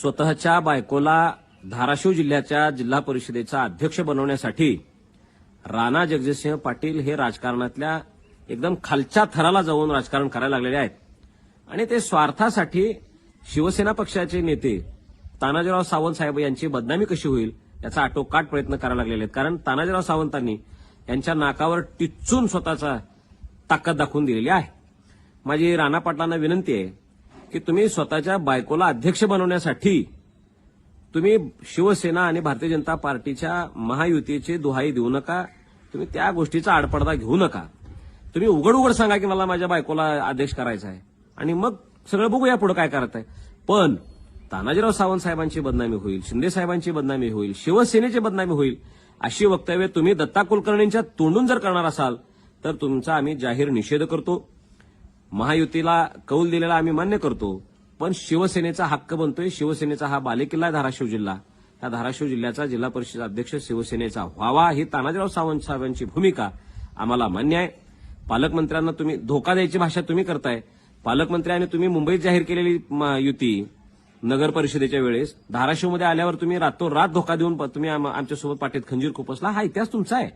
स्वतःच्या बायकोला धाराशिव जिल्ह्याच्या जिल्हा परिषदेचा अध्यक्ष बनवण्यासाठी राणा जगजितसिंह पाटील हे राजकारणातल्या एकदम खालच्या थराला जाऊन राजकारण करायला लागलेले आहेत. आणि ते स्वार्थासाठी शिवसेना पक्षाचे नेते तानाजीराव सावंत साहेब यांची बदनामी कशी होईल याचा आटोकाट प्रयत्न करायला लागलेले आहेत. कारण तानाजीराव सावंतांनी यांच्या नाकावर टिच्चून स्वतःचा ताकद दाखवून दिलेली आहे. माझी राणा पाटलांना विनंती आहे की तुम्ही स्वतःच्या बायकोला अध्यक्ष बनवण्यासाठी तुम्ही शिवसेना आणि भारतीय जनता पार्टीच्या महायुतीची दुहाई देऊ नका तुम्ही त्या गोष्टीचा आडपडदा घेऊ नका. तुम्ही उघड उघड सांगा की मला माझ्या बायकोला आदेश करायचा आहे. आणि मग सगळं बघूया पुढे काय करत आहे. पण तानाजीराव सावंत साहेबांची बदनामी होईल शिंदे साहेबांची बदनामी होईल शिवसेनेची बदनामी होईल अशी वक्तव्य तुम्ही दत्ता कुलकर्णींच्या तोंडून जर करणार असाल तर तुमचा आम्ही जाहीर निषेध करतो. महायुतीला कौल दिलेला आम्ही मान्य करतो पण शिवसेनेचा हक्क बनतोय. शिवसेनेचा हा बालेकिल्ला आहे धाराशिव जिल्हा. या धाराशिव जिल्ह्याचा जिल्हा परिषद अध्यक्ष शिवसेनेचा व्हावा ही तानाजीराव सावंत साहेबांची भूमिका आम्हाला मान्य आहे. पालकमंत्र्यांना तुम्ही धोका द्यायची भाषा तुम्ही करताय. पालकमंत्र्यांनी तुम्ही मुंबईत जाहीर केलेली युती नगर परिषदेच्या वेळेस धाराशिवमध्ये आल्यावर तुम्ही रातोरात धोका देऊन प- तुम्ही आम- आमच्यासोबत पाठीत खंजीर खुपसला. हा इतिहास तुमचा आहे.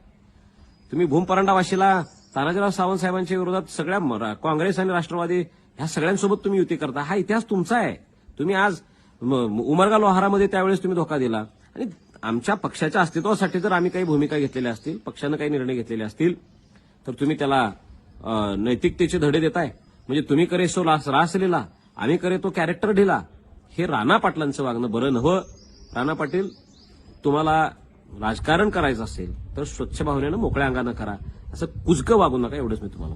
तुम्ही भूमपरांडावाशीला तानाजीराव सावंत साहेबांच्या विरोधात सगळ्या काँग्रेस आणि राष्ट्रवादी ह्या सगळ्यांसोबत तुम्ही युती करता. हा इतिहास तुमचा आहे. तुम्ही आज म- उमरगा लोहारामध्ये त्यावेळेस तुम्ही धोका दिला. आणि आमच्या पक्षाच्या अस्तित्वासाठी जर आम्ही काही भूमिका घेतलेल्या असतील पक्षानं काही निर्णय घेतलेले असतील तर तुम्ही त्याला नैतिकतेचे धडे देताय. म्हणजे तुम्ही करे सो रास लिहिला आम्ही करे तो कॅरेक्टर ढिला. हे राणा पाटलांचं वागणं बरं नव्हं. राणा पाटील तुम्हाला राजकारण करायचं असेल तर स्वच्छ भावनेनं मोकळ्या अंगानं करा. असं कुजकं वागू नका एवढंच मी तुम्हाला